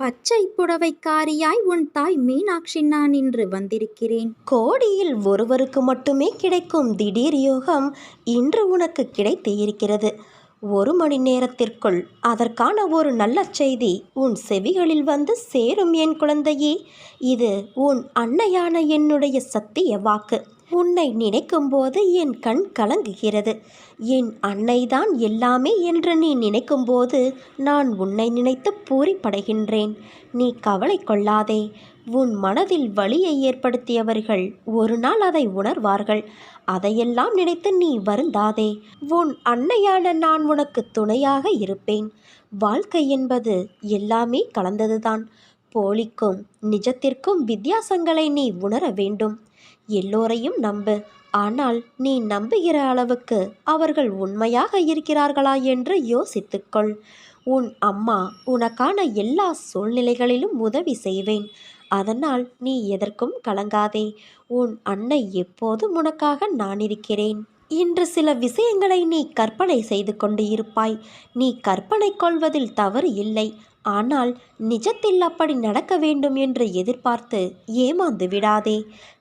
பச்சை புடவைக்காரியாய் உன் தாய் மீனாட்சி நான் இன்று வந்திருக்கிறேன். கோடியில் ஒருவருக்கு மட்டுமே கிடைக்கும் திடீர் யோகம் இன்று உனக்கு கிடைத்து இருக்கிறது. ஒரு மணி நேரத்திற்குள் அதற்கான ஒரு நல்ல செய்தி உன் செவிகளில் வந்து சேரும் என் குழந்தையே. இது உன் அன்னையான என்னுடைய சத்திய வாக்கு. உன்னை நினைக்கும்போது என் கண் கலங்குகிறது. என் அன்னைதான் எல்லாமே என்று நீ நினைக்கும்போது நான் உன்னை நினைத்து பூரிப்படைகின்றேன். நீ கவலை கொள்ளாதே. உன் மனதில் வலியை ஏற்படுத்தியவர்கள் ஒரு நாள் அதை உணர்வார்கள். அதையெல்லாம் நினைத்து நீ வருந்தாதே. உன் அன்னையான நான் உனக்கு துணையாக இருப்பேன். வாழ்க்கை என்பது எல்லாமே கலந்ததுதான். போலிக்கும். நிஜத்திற்கும் வித்தியாசங்களை நீ உணர வேண்டும். எல்லோரையும் நம்பு. ஆனால் நீ நம்புகிற அளவுக்கு அவர்கள் உண்மையாக இருக்கிறார்களா என்று யோசித்துக்கொள். உன் அம்மா உனக்கான எல்லா சூழ்நிலைகளிலும் உதவி செய்வேன். அதனால் நீ எதற்கும் கலங்காதே. உன் அன்னை எப்போதும் உனக்காக நான் இருக்கிறேன். இன்று சில விஷயங்களை நீ கற்பனை செய்து கொண்டு இருப்பாய். நீ கற்பனை கொள்வதில் தவறு இல்லை. ஆனால் நிஜத்தில் அப்படி நடக்க வேண்டும் என்று எதிர்பார்த்து ஏமாந்து விடாதே.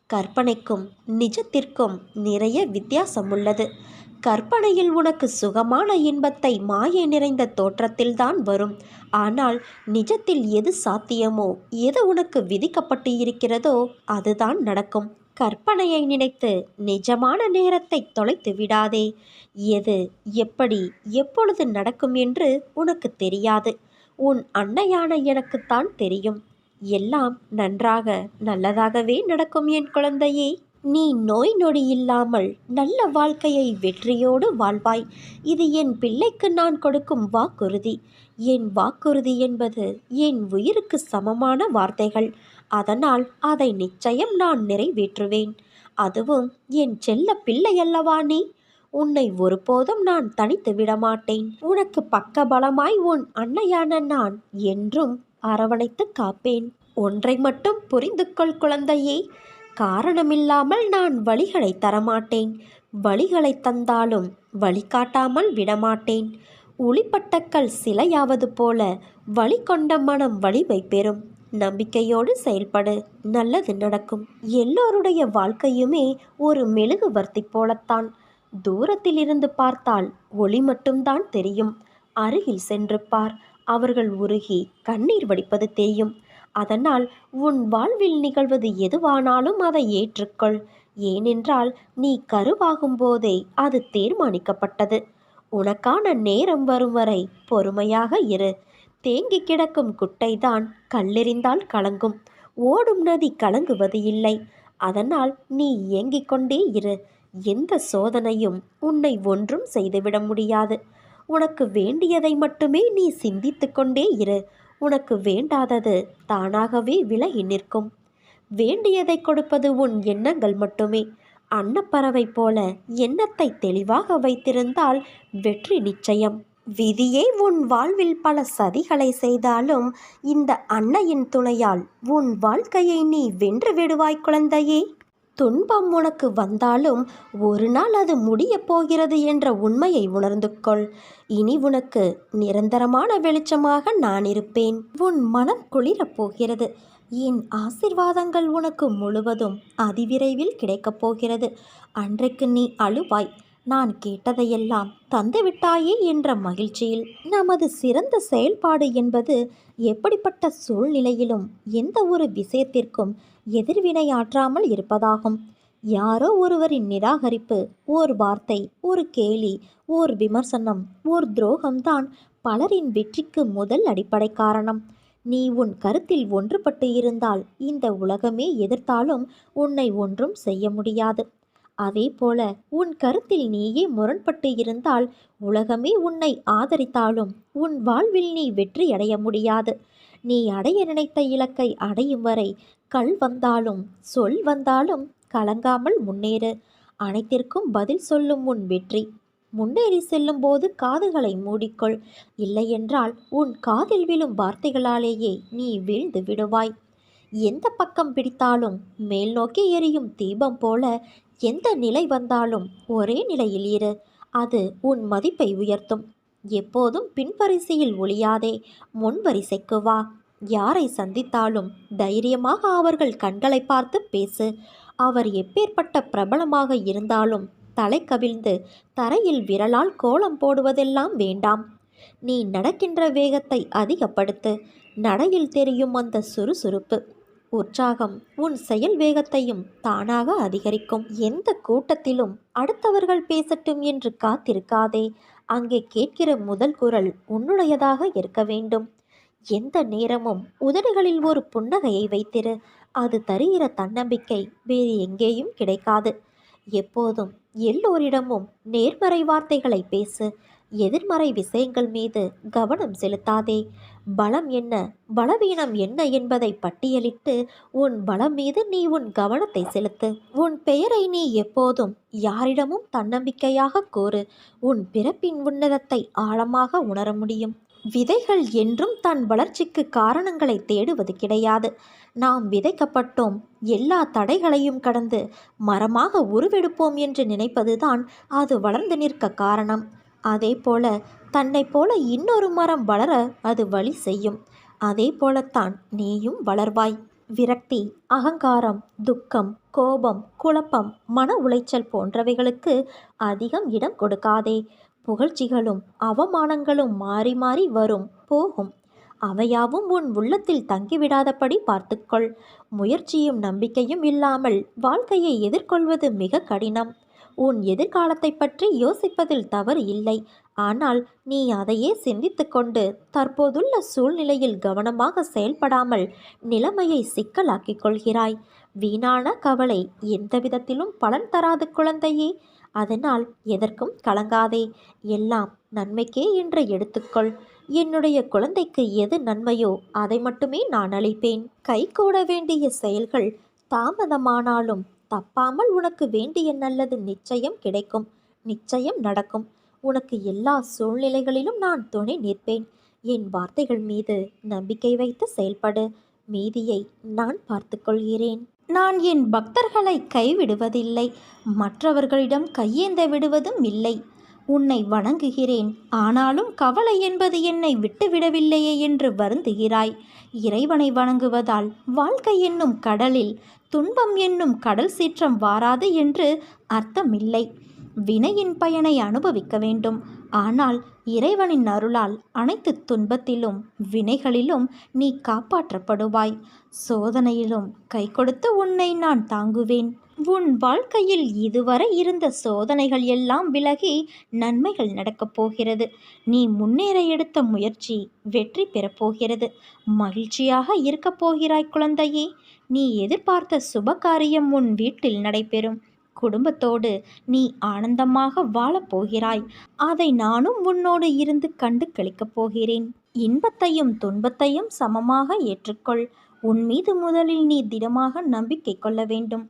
கற்பனைக்கும் நிஜத்திற்கும் நிறைய வித்தியாசம் உள்ளது. கற்பனையில் உனக்கு சுகமான இன்பத்தை மாயை நிறைந்த தோற்றத்தில்தான் வரும். ஆனால் நிஜத்தில் எது சாத்தியமோ எது உனக்கு விதிக்கப்பட்டு இருக்கிறதோ அதுதான் நடக்கும். கற்பனையை நினைத்து நிஜமான நேரத்தை தொலைத்து விடாதே. எது எப்படி எப்பொழுது நடக்கும் என்று உனக்கு தெரியாது. உன் அன்னையான எனக்குத்தான் தெரியும். எல்லாம் நன்றாக நல்லதாகவே நடக்கும் என் குழந்தையே. நீ நோய் நொடி இல்லாமல் நல்ல வாழ்க்கையை வெற்றியோடு வாழ்வாய். இது என் பிள்ளைக்கு நான் கொடுக்கும் வாக்குறுதி. என் வாக்குறுதி என்பது என் உயிருக்கு சமமான வார்த்தைகள். அதனால் அதை நிச்சயம் நான் நிறைவேற்றுவேன். அதுவும் என் செல்ல பிள்ளை அல்லவா நீ? உன்னை ஒருபோதும் நான் தனித்து விடமாட்டேன் உனக்கு பக்கபலமாய் உன் அன்னையான நான் என்றும் அரவணைத்து காப்பேன். ஒன்றை மட்டும் புரிந்து கொள் குழந்தையே. காரணமில்லாமல் நான் வழிகளை தரமாட்டேன். வழிகளை தந்தாலும் வழிகாட்டாமல் விடமாட்டேன். ஒளிப்பட்டக்கல் சிலையாவது போல வழி கொண்ட மனம் வலிமை பெறும். நம்பிக்கையோடு செயல்படு. நல்லது நடக்கும். எல்லோருடைய வாழ்க்கையுமே ஒரு மெழுகுவர்த்தி போலத்தான். தூரத்தில் இருந்து பார்த்தால் ஒளி மட்டும்தான் தெரியும். அருகில் சென்று பார். அவர்கள் உருகி கண்ணீர் வடிப்பது தெரியும் அதனால் உன் வாழ்வில் நிகழ்வது எதுவானாலும் அதை ஏற்றுக்கொள். ஏனென்றால் நீ கருவாகும் போதே அது தீர்மானிக்கப்பட்டது. உனக்கான நேரம் வரும் வரை பொறுமையாக இரு. தேங்கி கிடக்கும் குட்டைதான் கல்லெறிந்தால் கலங்கும். ஓடும் நதி கலங்குவது இல்லை. அதனால் நீ ஏங்கிக் கொண்டே இரு. எந்த சோதனையும் உன்னை ஒன்றும் செய்துவிட முடியாது. உனக்கு வேண்டியதை மட்டுமே நீ சிந்தித்து கொண்டே இரு. உனக்கு வேண்டாதது தானாகவே விலகி நிற்கும். வேண்டியதை கொடுப்பது உன் எண்ணங்கள் மட்டுமே. அன்னப்பறவை போல எண்ணத்தை தெளிவாக வைத்திருந்தால் வெற்றி நிச்சயம். விதியே உன் வாழ்வில் பல சதிகளை செய்தாலும் இந்த அன்னையின் துணையால் உன் வாழ்க்கையை நீ வென்று விடுவாய் குழந்தையே. துன்பம் உனக்கு வந்தாலும் ஒரு நாள் அது முடியப் போகிறது என்ற உண்மையை உணர்ந்து கொள். இனி உனக்கு நிரந்தரமான வெளிச்சமாக நான் இருப்பேன். உன் மனம் குளிரப் போகிறது. என் ஆசிர்வாதங்கள் உனக்கு முழுவதும் அதிவிரைவில் கிடைக்கப் போகிறது. அன்றைக்கு நீ அழுவாய். நான் கேட்டதையெல்லாம் தந்துவிட்டாயே என்ற மகிழ்ச்சியில் நமது சிறந்த செயல்பாடு என்பது எப்படிப்பட்ட சூழ்நிலையிலும் எந்த ஒரு விஷயத்திற்கும் எதிர்வினையாற்றாமல் இருப்பதாகும். யாரோ ஒருவரின் நிராகரிப்பு ஓர் வார்த்தை ஒரு கேலி ஓர் விமர்சனம் ஓர் துரோகம்தான் பலரின் வெற்றிக்கு முதல் அடிப்படை காரணம். நீ உன் கருத்தில் ஒன்றுபட்டு இருந்தால் இந்த உலகமே எதிர்த்தாலும் உன்னை ஒன்றும் செய்ய முடியாது. அதே போல உன் கருத்தில் நீயே முரண்பட்டு இருந்தால் உலகமே உன்னை ஆதரித்தாலும் உன் வாழ்வில் நீ வெற்றி அடைய முடியாது. நீ அடைய நினைத்த இலக்கை அடையும் வரை கல் வந்தாலும் சொல் வந்தாலும் கலங்காமல் முன்னேறு. அனைத்திற்கும் பதில் சொல்லும் உன் வெற்றி. முன்னேறி செல்லும் போது காதுகளை மூடிக்கொள். இல்லையென்றால் உன் காதில் விழும் வார்த்தைகளாலேயே நீ வீழ்ந்து விடுவாய். எந்த பக்கம் பிடித்தாலும் மேல் நோக்கி எரியும் தீபம் போல எந்த நிலை வந்தாலும் ஒரே நிலையில் இரு. அது உன் மதிப்பை உயர்த்தும். எப்போதும் பின்வரிசையில் ஒளியாதே முன்வரிசைக்கு வா. யாரை சந்தித்தாலும் தைரியமாக அவர்கள் கண்களை பார்த்து பேசு. அவர் எப்பேற்பட்ட பிரபலமாக இருந்தாலும் தலை கவிழ்ந்து தரையில் விரலால் கோலம் போடுவதெல்லாம் வேண்டாம். நீ நடக்கின்ற வேகத்தை அதிகப்படுத்து. நடையில் தெரியும் அந்த சுறுசுறுப்பு. உற்சாகம் உன் செயல் வேகத்தையும் தானாக அதிகரிக்கும். எந்த கூட்டத்திலும் அடுத்தவர்கள் பேசட்டும் என்று காத்திருக்காதே. அங்கே கேட்கிற முதல் குரல் உன்னுடையதாக இருக்க வேண்டும். எந்த நேரமும் உதடுகளில் ஒரு புன்னகையை வைத்திரு. அது தருகிற தன்னம்பிக்கை வேறு எங்கேயும் கிடைக்காது. எப்போதும் எல்லோரிடமும் நேர்மறை வார்த்தைகளை பேசு. எதிர்மறை விஷயங்கள் மீது கவனம் செலுத்தாதே. பலம் என்ன? பலவீனம் என்ன என்பதை பட்டியலிட்டு உன் பலம் மீது நீ உன் கவனத்தை செலுத்து. உன் பெயரை நீ எப்போதும் யாரிடமும் தன்னம்பிக்கையாக கூறு. உன் பிறப்பின் உன்னதத்தை ஆழமாக உணர முடியும். விதைகள் என்றும் தன் வளர்ச்சிக்கு காரணங்களை தேடுவது கிடையாது. நாம் விதைக்கப்பட்டோம். எல்லா தடைகளையும் கடந்து மரமாக உருவெடுப்போம் என்று நினைப்பதுதான் அது வளர்ந்து நிற்க காரணம். அதே போல தன்னை போல இன்னொரு மரம் வளர அது வழி செய்யும். அதே போலத்தான் நீயும் வளர்வாய். விரக்தி அகங்காரம் துக்கம் கோபம் குழப்பம் மன உளைச்சல் போன்றவைகளுக்கு அதிகம் இடம் கொடுக்காதே. புகழ்ச்சிகளும் அவமானங்களும் மாறி மாறி வரும் போகும். அவையாவும் உன் உள்ளத்தில் தங்கிவிடாதபடி பார்த்துக்கொள். முயற்சியும் நம்பிக்கையும் இல்லாமல் வாழ்க்கையை எதிர்கொள்வது மிக கடினம். உன் எதிர்காலத்தை பற்றி யோசிப்பதில் தவறு இல்லை. ஆனால் நீ அதையே சிந்தித்து கொண்டு தற்போதுள்ள சூழ்நிலையில் கவனமாக செயல்படாமல் நிலைமையை சிக்கலாக்கிக் கொள்கிறாய். வீணான கவலை எந்த விதத்திலும் பலன் தராது குழந்தையே. அதனால் எதற்கும் கலங்காதே. எல்லாம் நன்மைக்கே என்று எடுத்துக்கொள். என்னுடைய குழந்தைக்கு எது நன்மையோ அதை மட்டுமே நான் அளிப்பேன். கைகூட வேண்டிய செயல்கள் தாமதமானாலும் தப்பாமல் உனக்கு வேண்டிய நல்லது நிச்சயம் கிடைக்கும். நிச்சயம் நடக்கும். உனக்கு எல்லா சூழ்நிலைகளிலும் நான் துணை நிற்பேன். என் வார்த்தைகள் மீது நம்பிக்கை வைத்து செயல்படு. மீதியை நான் பார்த்துக்கொள்கிறேன் நான் என் பக்தர்களை கைவிடுவதில்லை. மற்றவர்களிடம் கையேந்த விடுவதும் இல்லை. உன்னை வணங்குகிறேன். ஆனாலும் கவலை என்பது என்னை விட்டுவிடவில்லையே என்று வருந்துகிறாய். இறைவனை வணங்குவதால் வாழ்க்கை என்னும் கடலில் துன்பம் என்னும் கடல் சீற்றம் வாராது என்று அர்த்தமில்லை. வினையின் பயனை அனுபவிக்க வேண்டும். ஆனால் இறைவனின் அருளால் அனைத்து துன்பத்திலும் வினைகளிலும் நீ காப்பாற்றப்படுவாய். சோதனையிலும் கை கொடுத்து உன்னை நான் தாங்குவேன். உன் வாழ்க்கையில் இதுவரை இருந்த சோதனைகள் எல்லாம் விலகி நன்மைகள் நடக்கப் போகிறது. நீ முன்னேற எடுத்த முயற்சி வெற்றி பெறப்போகிறது மகிழ்ச்சியாக இருக்கப் போகிறாய் குழந்தையே. நீ எதிர்பார்த்த சுபகாரியம் உன் வீட்டில் நடைபெறும். குடும்பத்தோடு நீ ஆனந்தமாக வாழப்போகிறாய் அதை நானும் உன்னோடு இருந்து கண்டு கழிக்கப் போகிறேன். இன்பத்தையும் துன்பத்தையும் சமமாக ஏற்றுக்கொள். உன் மீது முதலில் நீ திடமாக நம்பிக்கை கொள்ள வேண்டும்.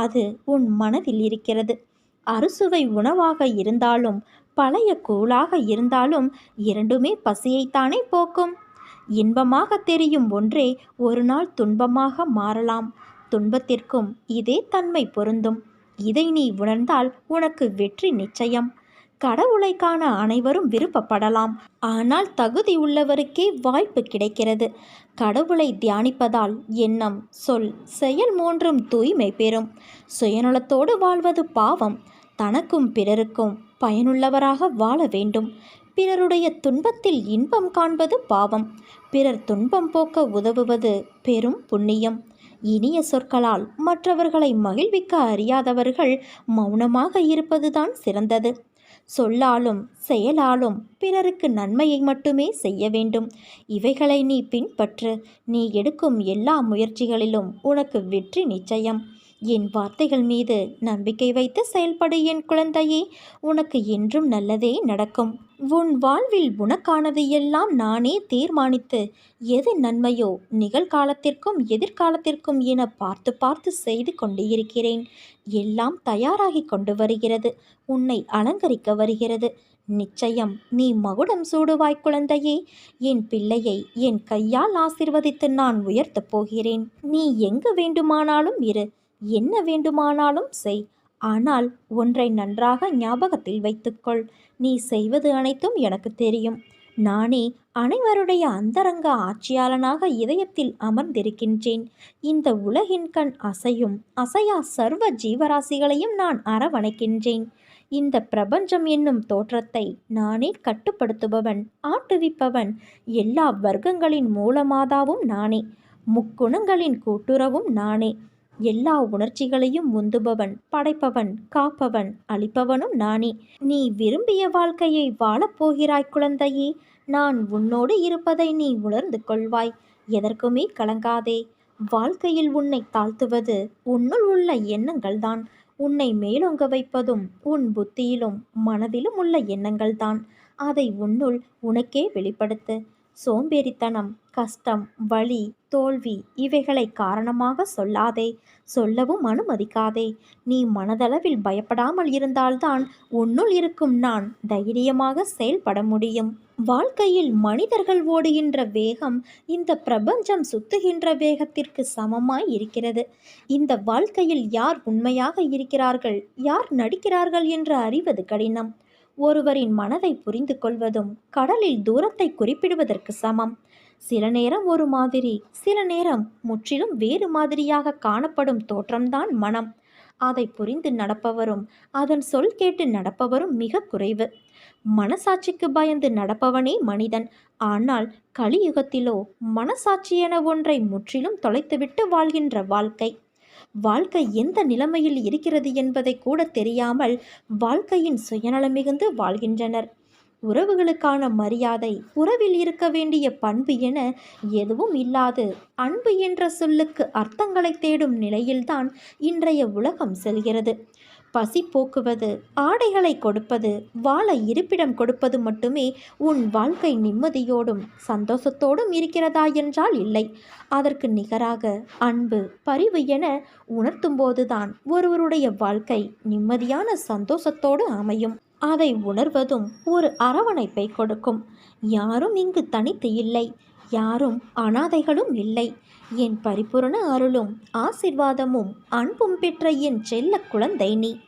அது உன் மனதில் இருக்கிறது. அறுசுவை உணவாக இருந்தாலும் பழைய கூழாக இருந்தாலும் இரண்டுமே பசியைத்தானே போக்கும். இன்பமாக தெரியும் ஒன்றே ஒரு நாள் துன்பமாக மாறலாம். துன்பத்திற்கும் இதே தன்மை பொருந்தும். இதை நீ உணர்ந்தால் உனக்கு வெற்றி நிச்சயம். கடவுளை காண அனைவரும் விருப்பப்படலாம். ஆனால் தகுதி உள்ளவருக்கே வாய்ப்பு கிடைக்கிறது. கடவுளை தியானிப்பதால் எண்ணம் சொல் செயல் மூன்றும் தூய்மை பெறும். சுயநலத்தோடு வாழ்வது பாவம். தனக்கும் பிறருக்கும் பயனுள்ளவராக வாழ வேண்டும். பிறருடைய துன்பத்தில் இன்பம் காண்பது பாவம். பிறர் துன்பம் போக்க உதவுவது பெரும் புண்ணியம். இனிய சொற்களால் மற்றவர்களை மகிழ்விக்க அறியாதவர்கள் மௌனமாக இருப்பதுதான் சிறந்தது. சொல்லாலும் செயலாலும் பிறருக்கு நன்மையை மட்டுமே செய்ய வேண்டும். இவைகளை நீ பின்பற்று. நீ எடுக்கும் எல்லா முயற்சிகளிலும் உனக்கு வெற்றி நிச்சயம். என் வார்த்தைகள் மீது நம்பிக்கை வைத்து செயல்படு என் குழந்தையே. உனக்கு என்றும் நல்லதே நடக்கும். உன் வாழ்வில் உனக்கானது எல்லாம் நானே தீர்மானித்து எது நன்மையோ நிகழ்காலத்திற்கும் எதிர்காலத்திற்கும் என பார்த்து பார்த்து செய்து கொண்டு இருக்கிறேன் எல்லாம் தயாராகி கொண்டு வருகிறது. உன்னை அலங்கரிக்க வருகிறது. நிச்சயம் நீ மகுடம் சூடுவாய் குழந்தையே. என் பிள்ளையை என் கையால் ஆசிர்வதித்து நான் உயர்த்தப் போகிறேன். நீ எங்கு வேண்டுமானாலும் இரு. என்ன வேண்டுமானாலும் செய். ஆனால் ஒன்றை நன்றாக ஞாபகத்தில் வைத்துக்கொள். நீ செய்வது அனைத்தும் எனக்கு தெரியும். நானே அனைவருடைய அந்தரங்க ஆட்சியாளனாக இதயத்தில் அமர்ந்திருக்கின்றேன். இந்த உலகின் கண் அசையும் அசையா சர்வ ஜீவராசிகளையும் நான் அரவணைக்கின்றேன். இந்த பிரபஞ்சம் என்னும் தோற்றத்தை நானே கட்டுப்படுத்துபவன் ஆட்டுவிப்பவன் எல்லா வர்க்கங்களின் மூலமாதாவும் நானே. முக்குணங்களின் கூட்டுறவும் நானே. எல்லா உணர்ச்சிகளையும் உந்துபவன் படைப்பவன் காப்பவன் அளிப்பவனும் நானே. நீ விரும்பிய வாழ்க்கையை வாழப்போகிறாய் குழந்தையே நான் உன்னோடு இருப்பதை நீ உணர்ந்து கொள்வாய். எதற்குமே கலங்காதே. வாழ்க்கையில் உன்னை தாழ்த்துவது உன்னுள் உள்ள எண்ணங்கள்தான். உன்னை மேலோங்க வைப்பதும் உன் புத்தியிலும் மனதிலும் உள்ள எண்ணங்கள்தான். அதை உன்னுள் உனக்கே வெளிப்படுத்து. சோம்பேறித்தனம் கஷ்டம் வலி தோல்வி இவைகளை காரணமாக சொல்லாதே. சொல்லவும் அனுமதிக்காதே. நீ மனதளவில் பயப்படாமல் இருந்தால்தான் உன்னுள் இருக்கும் நான் தைரியமாக செயல்பட முடியும். வாழ்க்கையில் மனிதர்கள் ஓடுகின்ற வேகம் இந்த பிரபஞ்சம் சுத்துகின்ற வேகத்திற்கு சமமாய் இருக்கிறது. இந்த வாழ்க்கையில் யார் உண்மையாக இருக்கிறார்கள் யார் நடிக்கிறார்கள் என்று அறிவது கடினம். ஒருவரின் மனதை புரிந்து கொள்வதும் கடலில் தூரத்தை குறிப்பிடுவதற்கு சமம். சில நேரம் ஒரு மாதிரி சில நேரம் முற்றிலும் வேறு மாதிரியாக காணப்படும் தோற்றம்தான் மனம். அதை புரிந்து நடப்பவரும் அதன் சொல் கேட்டு நடப்பவரும் மிக குறைவு. மனசாட்சிக்கு பயந்து நடப்பவனே மனிதன். ஆனால் கலியுகத்திலோ மனசாட்சி என ஒன்றை முற்றிலும் தொலைத்துவிட்டு வாழ்கின்ற வாழ்க்கை. வாழ்க்கை எந்த நிலைமையில் இருக்கிறது என்பதை கூட தெரியாமல் வாழ்க்கையின் சுயநலம் மிகுந்து வாழ்கின்றனர். உறவுகளுக்கான மரியாதை உறவில் இருக்க வேண்டிய பண்பு என எதுவும் இல்லாது அன்பு என்ற சொல்லுக்கு அர்த்தங்களை தேடும் நிலையில்தான் இன்றைய உலகம் செல்கிறது. பசி போக்குவது ஆடைகளை கொடுப்பது வாழ இருப்பிடம் கொடுப்பது மட்டுமே உன் வாழ்க்கை நிம்மதியோடும் சந்தோஷத்தோடும் இருக்கிறதா என்றால் இல்லை. அதற்கு நிகராக அன்பு பரிவு என உணர்த்தும்போதுதான் ஒருவருடைய வாழ்க்கை நிம்மதியான சந்தோஷத்தோடு அமையும். அதை உணர்வதும் ஒரு அரவணைப்பை கொடுக்கும். யாரும் இங்கு தனித்து இல்லை யாரும் அனாதைகளும் இல்லை. என் பரிபூரண அருளும் ஆசிர்வாதமும் அன்பும் பெற்ற என் செல்ல குழந்தை நீ.